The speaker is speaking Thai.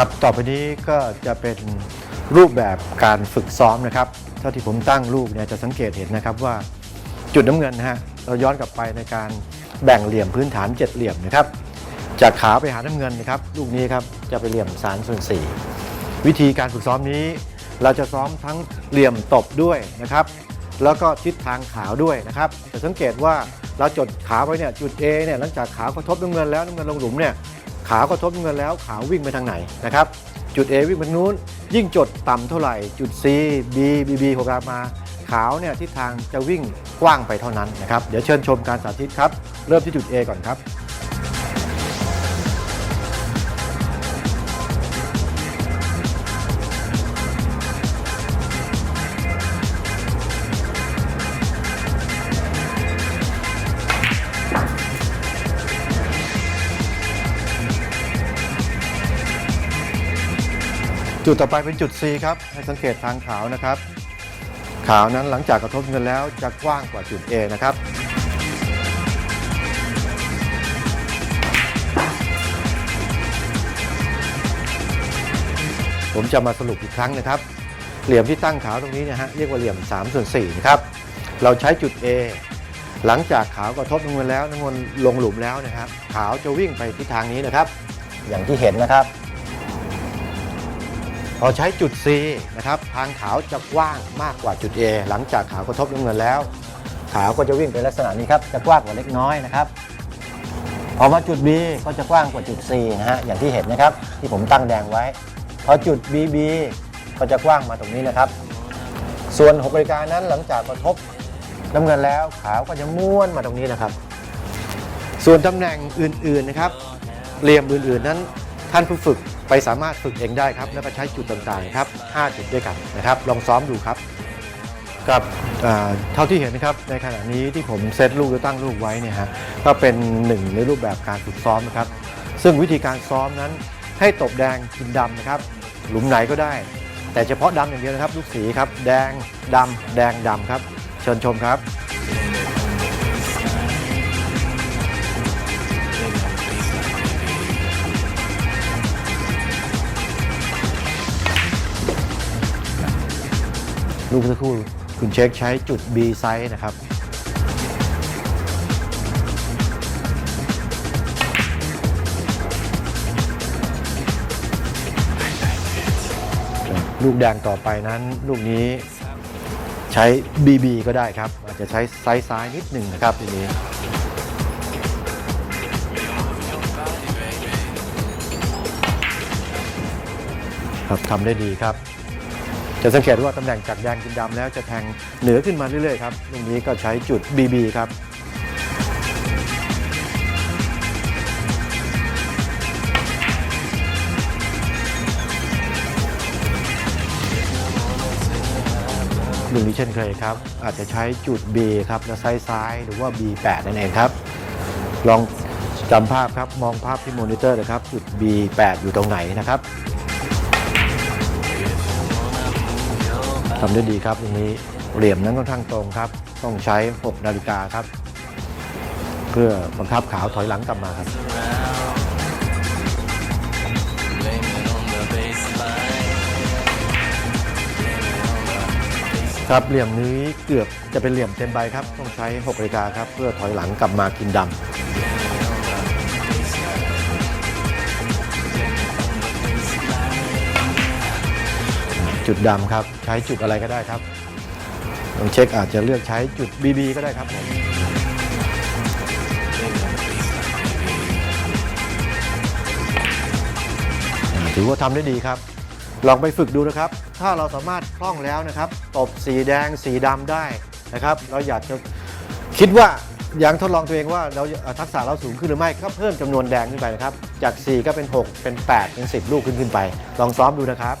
ครับ ต่อไปนี้ก็จะเป็นรูปแบบการฝึกซ้อมนะครับ เท่าที่ผมตั้งรูปเนี่ยจะสังเกตเห็นนะครับว่าจุดน้ำเงินนะฮะ เราย้อนกลับไปในการแบ่งเหลี่ยมพื้นฐานเจ็ดเหลี่ยมนะครับ จากขาไปหาน้ำเงินนะครับ ลูกนี้ครับจะไปเหลี่ยมสารส่วนสี่วิธีการฝึกซ้อมนี้ เราจะซ้อมทั้งเหลี่ยมตบด้วยนะครับ แล้วก็ทิศทางขาวด้วยนะครับจะสังเกตว่าเราจดขาไว้เนี่ยจุด A เนี่ยหลังจากขาวกระทบน้ำเงินแล้วน้ำเงินลงหลุมเนี่ย ขากระทบเงินแล้วขาวิ่งไปทางไหนนะครับจุด A วิ่งไปนู้น ยิ่งจดต่ำเท่าไหร่ จุด C B B B หกรามา ขาวเนี่ยทิศทางจะวิ่งกว้างไปเท่านั้นนะครับ เดี๋ยวเชิญชมการสาธิตครับ เริ่มที่จุด A ก่อนครับ จุดต่อไปเป็นจุด C ครับให้สังเกตทางขาวนะครับ ขาวนั้นหลังจากกระทบเงินแล้วจะกว้างกว่าจุด A นะครับผมจะมาสรุปอีกครั้งนะครับ เหลี่ยมที่ตั้งขาวตรงนี้นะฮะเรียกว่าเหลี่ยม3ส่วน4นะครับ เราใช้จุด A หลังจากขาวกระทบน้ำเงินแล้วน้ำเงินลงหลุมแล้วนะครับ ขาวจะวิ่งไปทิศทางนี้นะครับ อย่างที่เห็นนะครับ พอใช้จุด C นะครับทางขาวจะกว้างมากกว่าจุด A หลังจากขาวกระทบน้ำเงินแล้ว ขาวก็จะวิ่งไปลักษณะนี้ครับจะกว้างกว่าเล็กน้อยนะครับพอมาจุด B ก็จะกว้างกว่าจุด C นะฮะอย่างที่เห็นนะครับ ที่ผมตั้งแดงไว้ พอจุด BB ก็จะกว้างมาตรงนี้นะครับ ส่วน6นาฬิกานั้นหลังจากกระทบน้ำเงินแล้ว ขาวก็จะม้วนมาตรงนี้นะครับ ส่วนตำแหน่งอื่นๆนะครับเหลี่ยมอื่นๆนั้น ท่านผู้ฝึกไปสามารถฝึกเองได้ครับ แล้วก็ใช้จุดต่างๆครับ 5 จุดด้วยกันนะครับ ลองซ้อมดูครับกับอ่าเท่าที่เห็นนะครับในขณะนี้ที่ผมเซตลูกหรือตั้งลูกไว้เนี่ยฮะก็เป็นหนึ่งในรูปแบบการฝึกซ้อมนะครับ ซึ่งวิธีการซ้อมนั้นให้ตบแดงกินดำนะครับ หลุมไหนก็ได้ แต่เฉพาะดำอย่างเดียวนะครับ ลูกสีครับ แดงดำแดงดำครับ เชิญชมครับ ลูกสักครู่คุณเช็คใช้จุด B ไซส์นะครับ ลูกแดงต่อไปนั้น ลูกนี้ใช้ BB ก็ได้ครับ อาจจะใช้ไซส์ซ้ายนิดหนึ่งนะครับทีนี้ครับทำได้ดีครับ จะสังเกตว่าตำแหน่งจากแดงกินดำแล้วจะแทงเหนือขึ้นมาเรื่อยๆครับตรงนี้ก็ใช้จุด BB ครับหนึ่งนี้เช่นเคยครับ อาจจะใช้จุด B ครับและไซส์ซ้ายหรือว่า B8 นั่นเองครับ ลองจำภาพครับ มองภาพที่มอนิเตอร์นะครับ จุด B8 อยู่ตรงไหนนะครับ ทำได้ดีครับตรงนี้เหลี่ยมนั้นค่อนข้างตรงครับ ต้องใช้ 6 นาฬิกาครับ เพื่อบังคับขาวถอยหลังกลับมาครับ ครับเหลี่ยมนี้เกือบจะเป็นเหลี่ยมเต็มใบครับ ต้องใช้ 6 นาฬิกาครับ เพื่อถอยหลังกลับมากินดำ จุดดำครับ ใช้จุดอะไรก็ได้ครับลองเช็คอาจจะเลือกใช้จุด BB ก็ได้ครับผมถือว่าทำได้ดีครับ ลองไปฝึกดูนะครับ ถ้าเราสามารถคล่องแล้วนะครับ ตบสีแดงสีดำได้นะครับ เราอยากจะคิดว่าอยังทดลองตัวเองว่าเราทักษะเราสูงขึ้นหรือไม่ก็เพิ่มจำนวนแดงขึ้นไปนะครับ จาก 4 ก็เป็น 6 เป็น 8 เป็น 10 ลูกขึ้นขึ้นไป ลองซ้อมดูนะครับ